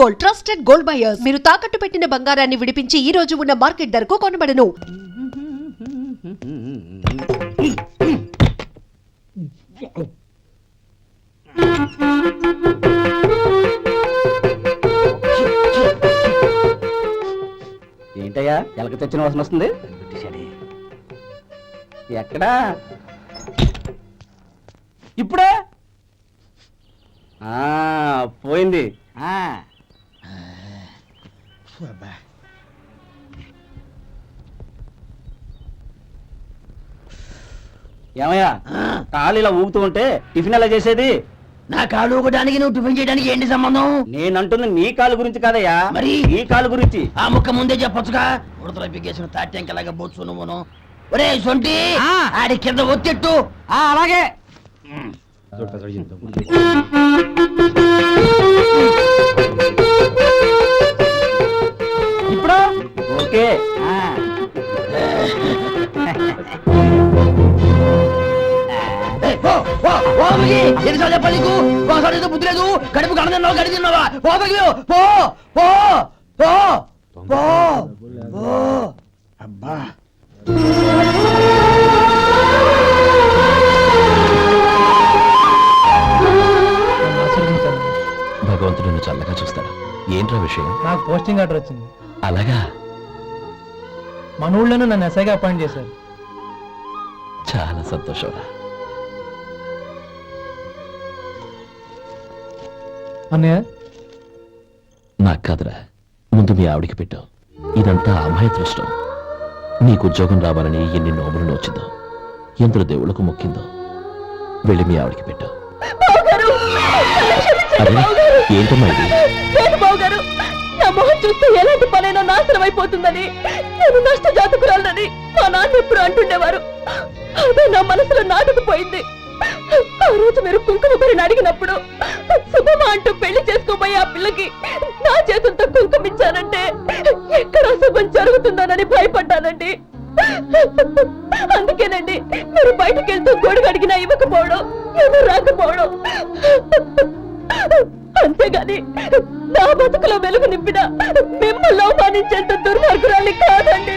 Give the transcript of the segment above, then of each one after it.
Gold trusted gold buyers మీరు తాకట్టు పెట్టిన బంగారాన్ని విడిపించి ఈ రోజు ఉన్న మార్కెట్ ధరకు కొనబడను. ఏంటయ్యా? ఎలక తెచ్చిన వాసన వస్తుంది? ఎక్కడా? ఇప్పుడే? ఆ, పోయింది. ఆ. ఏమయ్యా? కాలు ఇలా ఊగుతూ ఉంటే టిఫిన్ ఎలా చేసేది? నా కాలు ఊగడానికి నువ్వు టిఫిన్ చేయడానికి ఏంటి సంబంధం? నేనంటుంది నీ కాలు గురించి కాదయ్యా. మరి? నీ కాలు గురించి. ఆ ముక్క ముందే చెప్పొచ్చుగా? ఉడతలో పిగేసిన తాట్యంకలాగా బొచ్చు నువ్వును. ఒరే సొంటి! ఆ. ఆడి కింద ఒత్తిట్టు. అలాగే. ఓకే. ఆ. ఏయ్, పో, పో, పో అమ్మకి. ఎన్నిసార్లు చెప్పాలి నీకు? ఒకసారి ఏదో బుద్ధి లేదు. కడుపు కడ తిన్నావా గడి తిన్నావా? పో అమ్మకి నువ్వు. పో పో పో పో పో. అబ్బా. చల్లగా చూస్తాడు. ఏంట్రా విషయం? నాకు పోస్టింగ్ ఆర్డర్ వచ్చింది. అలాగా? మన ఊళ్ళోనే నన్ను ఎస్ఐగా అపాయింట్ చేశారు. చాలా సంతోషంరా అన్నయ్య? నాకు కాదురా. ముందు మీ ఆవిడికి పెట్టావు ఇదంతా అమ్మాయి దృష్టం. నీకు ఉద్యోగం రావాలని ఎన్ని నోములు నోచిందో ఎందరు దేవుళ్ళకు మొక్కిందో వెళ్ళి మీ ఆవిడికి పెట్టావు అరే ఏంటమ్మా ఇది? చూస్తే ఎలాంటి పనైనా నాశనం అయిపోతుందని. నేను నష్ట జాతకురాలని మా నాన్న ఎప్పుడు అంటుండేవారు. అదే నా మనసులో నాటుకుపోయింది. ఆ రోజు మీరు కుంకుమ భరిని అడిగినప్పుడు శుభమా అంటూ పెళ్ళి చేసుకోబోయే ఆ పిల్లకి నా చేతులతో కుంకుమ ఇచ్చానంటే ఎక్కడ శుభం జరుగుతుందోనని భయపడ్డానండి. అందుకేనండి మీరు బయటకెళ్తూ గొడుగు అడిగినా ఇవ్వకపోవడం ఏమీ రాకపోవడం. అంతేగాని నా బతుకులో వెలుగు నింపిన మిమ్మల్ని అవమానించేంత దుర్మార్గురాలి కాదండి.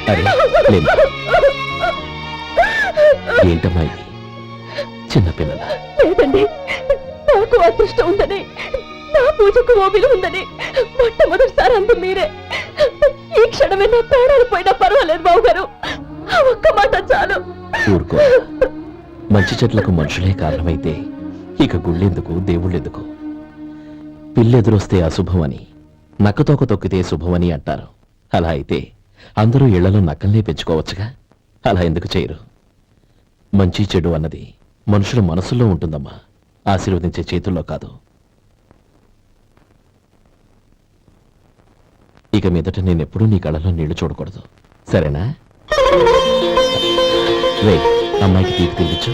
ఏంటమ్మా చిన్నపిల్లల లేదండి. నాకు అదృష్టం ఉందని నా పూజకు ఓ ఉందని మొట్టమొదటిసారి అంది మీరే. ఈ క్షణమే నా ప్రాణాలు పోయినా పర్వాలేదు బాబు గారు ఆ ఒక్క మాట చాలు. మంచి చెట్లకు మనుషులే కారణమైతే ఇక గుళ్ళెందుకు దేవుళ్ళెందుకు? పిల్లెదురొస్తే అశుభమని నక్కతోక తొక్కితే శుభమని అంటారు. అలా అయితే అందరూ ఇళ్ళలో నక్కల్నే పెంచుకోవచ్చుగా? అలా ఎందుకు చేయరు? మంచి చెడు అన్నది మనుషుల మనసుల్లో ఉంటుందమ్మా. ఆశీర్వదించే చేతుల్లో కాదు. ఇక మీదట నేనెప్పుడూ నీ కళలో నీళ్ళు చూడకూడదు. సరేనా? రే అమ్మాయికి తీపి తినిపించు.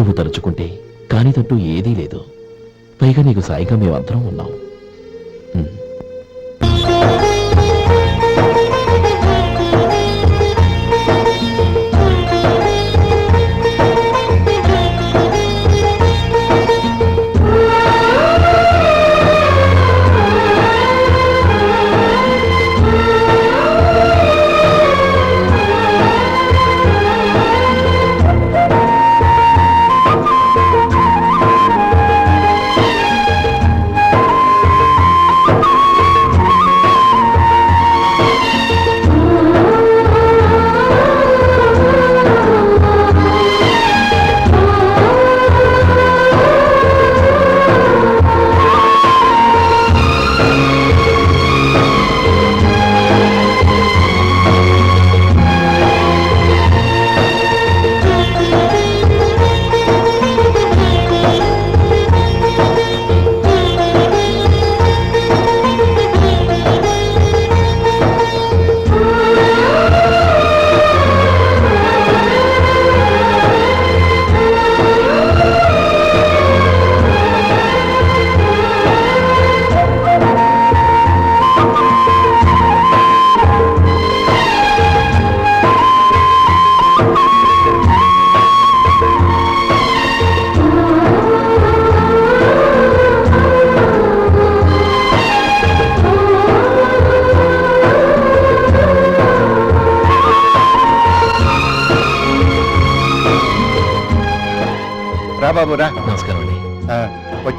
నువ్వు తలుచుకుంటే కానిదంటూ ఏదీ లేదు. పైగా నీకు సాయిగా మేమందరం ఉన్నాం.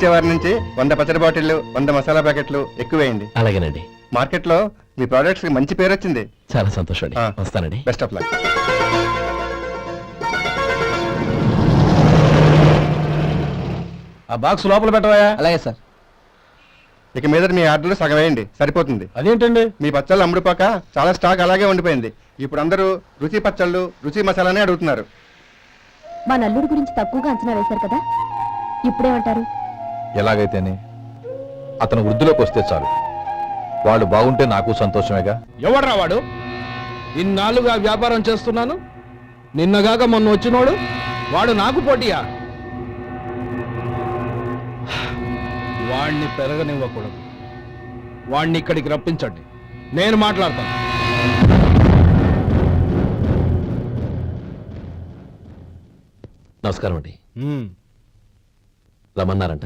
వచ్చే వారి నుంచి వంద పచ్చడి బాటిళ్ళు వంద మసాలా ప్యాకెట్లు ఎక్కువేయండి అలాగేనండి. మార్కెట్లో మీ ప్రోడక్ట్స్కి మంచి పేరు వచ్చింది. చాలా సంతోషం అండి. ఆ. వస్తానండి. Best of luck. ఆ బాక్స్ లోపల పెట్టవా అలాగే సార్. ఇక మీద మీ ఆర్డర్లు సగం వేయండి. సరిపోతుంది. అదేంటండి? మీ పచ్చళ్ళు అమ్ముడుపోక చాలా స్టాక్ అలాగే ఉండిపోయింది. ఇప్పుడు అందరూ రుచి పచ్చళ్ళు రుచి మసాలానే అడుగుతున్నారు. మా నల్లుడి గురించి తక్కువగా అంచనా వేశారు కదా? ఇప్పుడేమంటారు? ఎలాగైతేనే అతను వృద్ధిలోకి వస్తే చాలు. వాళ్ళు బాగుంటే నాకు సంతోషమేగా? ఎవడ్రా వాడు? ఇన్నాళ్ళుగా వ్యాపారం చేస్తున్నాను? నిన్నగాక మొన్న వచ్చినోడు? వాడు నాకు పోటీయా? వాణ్ణి పెరగనివ్వకూడదు. వాణ్ణి ఇక్కడికి రప్పించండి. నేను మాట్లాడతాను. నమస్కారం అండి హ్మ్. రమ్మన్నారంట?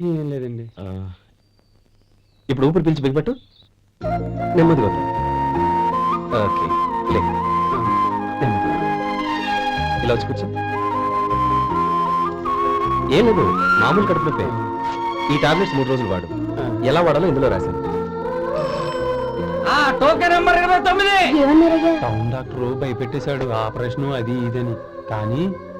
ఏం లేదండి. ఆ, ఇప్పుడు ఊపిరి పీల్చి బిగబట్టు నెమ్మదిగా. ఓకే లే. నెమ్మదిగా. ఇలా వచ్చి కూర్చో. ఏం లేదు మామూలు కడుపు నొప్పే. ఈ టాబ్లెట్స్ మూడు రోజులు వాడు. ఎలా వాడాలో ఇందులో రాశాను. ఆ టోకెన్ నెంబర్ ఇరవై తొమ్మిది. ఏమన్నారయ్యా? టౌన్ డాక్టర్ భయపెట్టేశాడు. ఆపరేషన్ అది ఇదని. కానీ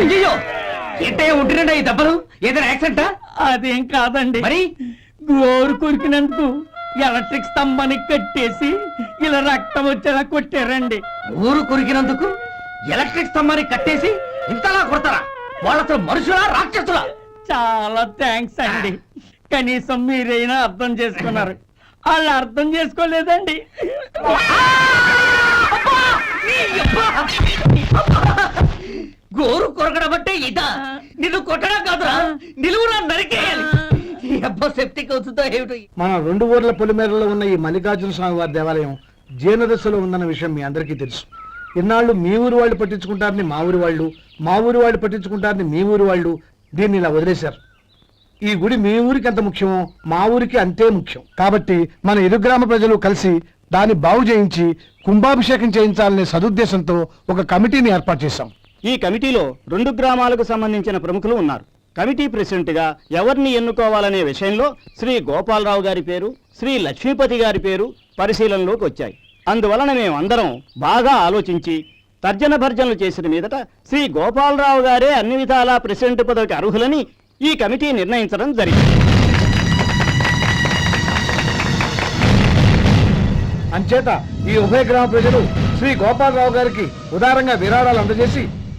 అయ్యయ్యో! ఏంటయ్యా ఉంటున్నాడు ఈ దెబ్బలు? ఏదైనా యాక్సిడెంటా? అదేం కాదండి. మరి? గోరు కొరికినందుకు ఎలక్ట్రిక్ స్తంభానికి కట్టేసి ఇలా రక్తం వచ్చేలా కొట్టారండి. ఊరు కొరికినందుకు ఎలక్ట్రిక్ స్తంభాన్ని కట్టేసి ఇంతలా కొడతారా? వాళ్ళతో మనుషులా రాక్షసులా? చాలా థ్యాంక్స్ అండి. కనీసం మీరైనా అర్థం చేసుకున్నారు. వాళ్ళు అర్థం చేసుకోలేదండి. గోరు కొరకడం అంటే ఇదా నిన్ను కొట్టడం కాదురా. నిలువురా నరికేయాలి. ఈ అబ్బా సెప్టిక్ అవుతుందో ఏమిటో మన రెండు ఊర్ల పొలిమేరలో ఉన్న ఈ మల్లికార్జున స్వామి వారి దేవాలయం జీర్ణదశలో ఉందన్న విషయం మీ అందరికీ తెలుసు. ఇన్నాళ్ళు మీ ఊరు వాళ్ళు పట్టించుకుంటారని మా ఊరి వాళ్ళు మా ఊరి వాళ్ళు పట్టించుకుంటారని మీ ఊరి వాళ్ళు దీన్ని ఇలా వదిలేశారు. ఈ గుడి మీ ఊరికి ఎంత ముఖ్యమో మా ఊరికి అంతే ముఖ్యం. కాబట్టి మన ఇరు గ్రామ ప్రజలు కలిసి దాన్ని బాగు చేయించి కుంభాభిషేకం చేయించాలనే సదుద్దేశంతో ఒక కమిటీని ఏర్పాటు చేశాం. ఈ కమిటీలో రెండు గ్రామాలకు సంబంధించిన ప్రముఖులు ఉన్నారు. కమిటీ ప్రెసిడెంట్గా ఎవరిని ఎన్నుకోవాలనే విషయంలో శ్రీ గోపాలరావు గారి పేరు శ్రీ లక్ష్మీపతి గారి పేరు పరిశీలనలోకి వచ్చాయి. అందువలన మేమందరం బాగా ఆలోచించి తర్జన భర్జనలు చేసిన మీదట శ్రీ గోపాలరావు గారే అన్ని విధాలా ప్రెసిడెంట్ పదవికి అర్హులని ఈ కమిటీ నిర్ణయించడం జరిగింది. అంచేత ఈ ఉభయ గ్రామ ప్రజలు శ్రీ గోపాలరావు గారికి ఉదారంగా విరాళాలు అందజేసి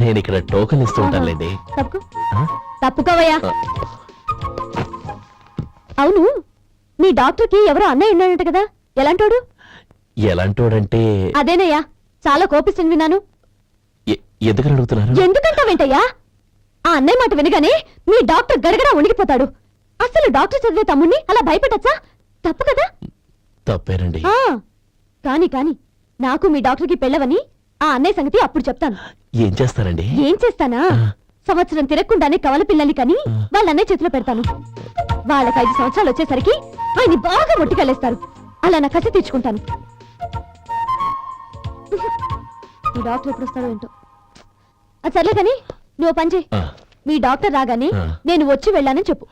నేను ఇక్కడ టోకెన్ ఇస్తూ ఉంటానులేండి తప్పుకో? తప్పుకోవయ్యా. అవును మీ డాక్టర్కి ఎవరో అన్నయ్య ఉన్నాడంట కదా. ఎలాంటోడు? ఎలాంటోడంటే అదేనయ్యా చాలా కోపిస్తుంది విన్నాను. ఎందుకని అడుగుతున్నారు? ఎందుకంటావేంటయ్యా? ఆ అన్నయ్య మాట వినగానే మీ డాక్టర్ గడగడ ఉణికిపోతాడు అసలు డాక్టర్ చదివే తమ్ముణ్ణి అలా భయపెట్టచ్చా? తప్పు కదా? తప్పేనండి. కాని కాని నాకు మీ డాక్టర్కి పెళ్ళవని ఆ అన్నయ్య సంగతి అప్పుడు చెప్తాను. ఏం చేస్తారండి? ఏం చేస్తానా? సంవత్సరం తిరగకుండానే కవల పిల్లల్ని కని వాళ్ళ అన్నయ్య చేతిలో పెడతాను. వాళ్ళకి ఐదు సంవత్సరాలు వచ్చేసరికి ఆయన్ని బాగా మొట్టికెళ్ళేస్తారు. అలా నా కసి తీర్చుకుంటాను. ఈ డాక్టర్ ఎప్పుడు వస్తాడో ఏంటో. అది సర్లే కానీ నువ్వు పని చేయి. మీ డాక్టర్ రాగానే. నేను వచ్చి వెళ్ళానని చెప్పు.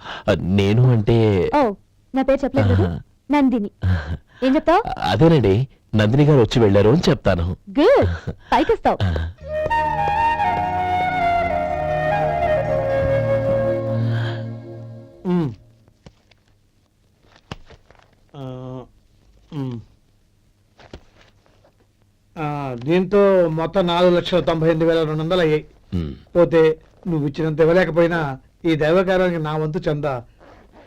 నేను అంటే ఓ నా పేరు చెప్పలేదు. నందిని. ఏం చెప్తావు? అదేనండి నందిని గారు వచ్చి వెళ్ళారు అని చెప్తాను. గుడ్. పైకొస్తావు. దీంతో మొత్తం నాలుగు లక్షల తొంభై ఎనిమిది వేల రెండు వందలు అయ్యాయి. పోతే నువ్వు ఇచ్చినంత ఇవ్వలేకపోయినా ఈ దైవకార్యానికి నా వంతు చంద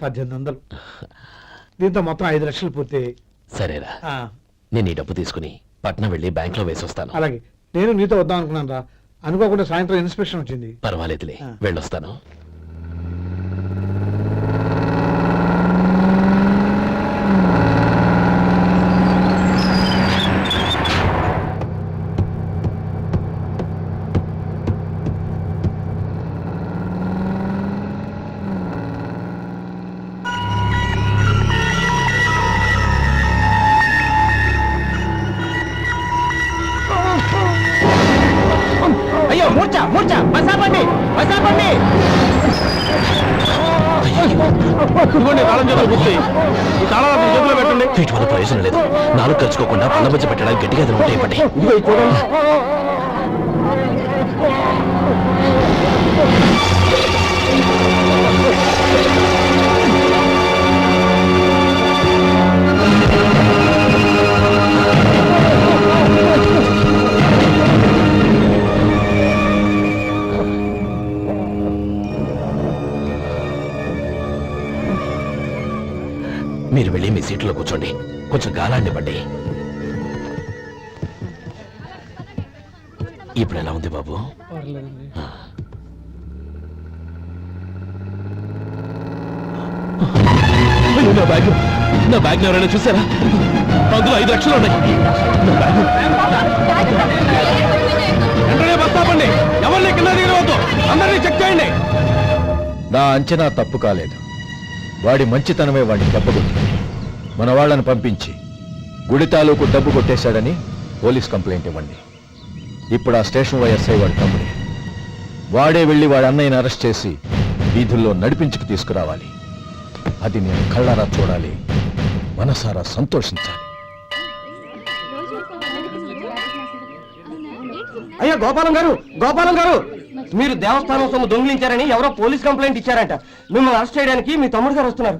పద్దెనిమిది వందలు. దీంతో మొత్తం ఐదు లక్షలు పూర్తయ్యాయి. సరేరా. ఆ, నేను ఈ డబ్బు తీసుకుని పట్నం వెళ్ళి బ్యాంక్లో వేసొస్తాను. అలాగే. నేను నీతో వద్దాం అనుకున్నాను రా అనుకోకుండా సాయంత్రం ఇన్స్పెక్షన్ వచ్చింది. పర్వాలేదులే. వెళ్ళొస్తాను. ఏదైనా ఉంటే ఇవ్వండి మీరు వెళ్ళి మీ సీట్లో కూర్చోండి. కొంచెం గాలాన్ని పడ్డాయి ఇప్పుడు ఎలా ఉంది బాబు? ఆ. అయ్యో, నా బ్యాగ్ నా బ్యాగ్ ఎవరైనా చూసారా? అందులో ఐదు లక్షలు ఉన్నాయి. నా బ్యాగ్. వెంటనే బస్ ఆపండి ఎవరిని కింద దిగవద్దు అందరినీ చెక్ చేయండి. నా అంచనా తప్పు కాలేదు. వాడి మంచితనమే వాడిని దెబ్బకొట్టింది. మన వాళ్ళని పంపించి గుడి తాలూకు డబ్బు కొట్టేశాడని పోలీస్ కంప్లైంట్ ఇవ్వండి. ఇప్పుడు ఆ స్టేషన్ వైఎస్ఐ వాడి తమ్ముడి. వాడే వెళ్ళి వాడి అన్నయ్యని అరెస్ట్ చేసి వీధుల్లో నడిపించుకు తీసుకురావాలి. అది నేను కళ్ళారా చూడాలి మనసారా సంతోషించాలి. అయ్యా గోపాలం గారు గోపాలం గారు! మీరు దేవస్థానం సొమ్ము దొంగిలించారని ఎవరో పోలీస్ కంప్లైంట్ ఇచ్చారంట. మిమ్మల్ని అరెస్ట్ చేయడానికి మీ తమ్ముడు గారు వస్తున్నారు.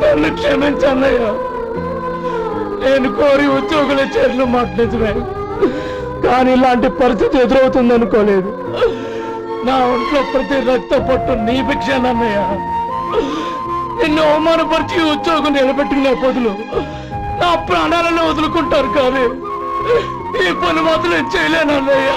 నన్ను క్షమించన్నయ్యా నేను కోరి ఉద్యోగుల చర్యలు మాట్లాడుతున్నాయి కానీ ఇలాంటి పరిస్థితి ఎదురవుతుంది అనుకోలేదు. నా ఒంట్లో ప్రతి రక్త పట్టు నీ భిక్షానన్నయ్య నిన్ను అవమానపరిచి ఉద్యోగం నిలబెట్టుకునే బదులు నా ప్రాణాలను వదులుకుంటారు కానీ ఈ పని మాత్రం చేయలేనన్నయ్యా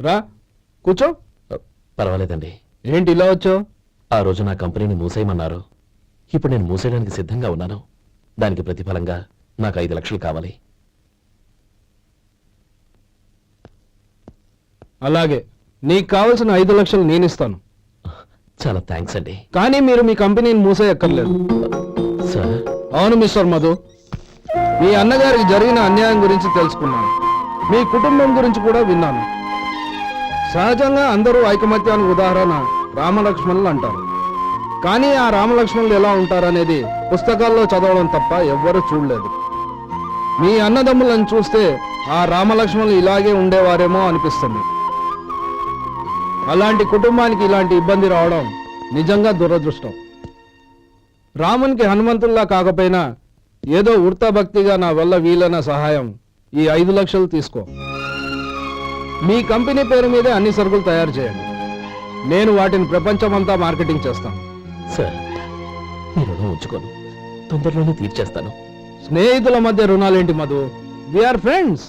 రా కూర్చో. పర్వాలేదండి. ఏంటి ఇలా వచ్చావు? ఆ రోజు నా కంపెనీని మూసేయమన్నారు. ఇప్పుడు నేను మూసేయడానికి సిద్ధంగా ఉన్నాను. దానికి ప్రతిఫలంగా నాకు ఐదు లక్షలు కావాలి. అలాగే నీకు కావలసిన ఐదు లక్షలు నేను ఇస్తాను చాలా థ్యాంక్స్ అండి. కానీ మీరు మీ కంపెనీని మూసేయక్కర్లేదు. సార్? అవును మిస్టర్ మధు. మీ అన్నగారికి జరిగిన అన్యాయం గురించి తెలుసుకున్నాను. మీ కుటుంబం గురించి కూడా విన్నాను. సహజంగా అందరూ ఐకమత్యానికి ఉదాహరణ రామలక్ష్మణులు అంటారు. కానీ ఆ రామలక్ష్మణులు ఎలా ఉంటారనేది పుస్తకాల్లో చదవడం తప్ప ఎవ్వరూ చూడలేదు. మీ అన్నదమ్ములను చూస్తే ఆ రామలక్ష్మణులు ఇలాగే ఉండేవారేమో అనిపిస్తుంది. అలాంటి కుటుంబానికి ఇలాంటి ఇబ్బంది రావడం నిజంగా దురదృష్టం. రామునికి హనుమంతుల్లా కాకపోయినా ఏదో భక్తిగా నా వల్ల వీలైన సహాయం ఈ ఐదు లక్షలు తీసుకో. మీ కంపెనీ పేరు మీదే అన్ని సరుకులు తయారు చేయండి. నేను వాటిని ప్రపంచమంతా మార్కెటింగ్ చేస్తాను. సార్ మీ రుణం ఉంచుకోను. తొందరలోనే తీర్చేస్తాను. స్నేహితుల మధ్య రుణాలేంటి మధు? Are friends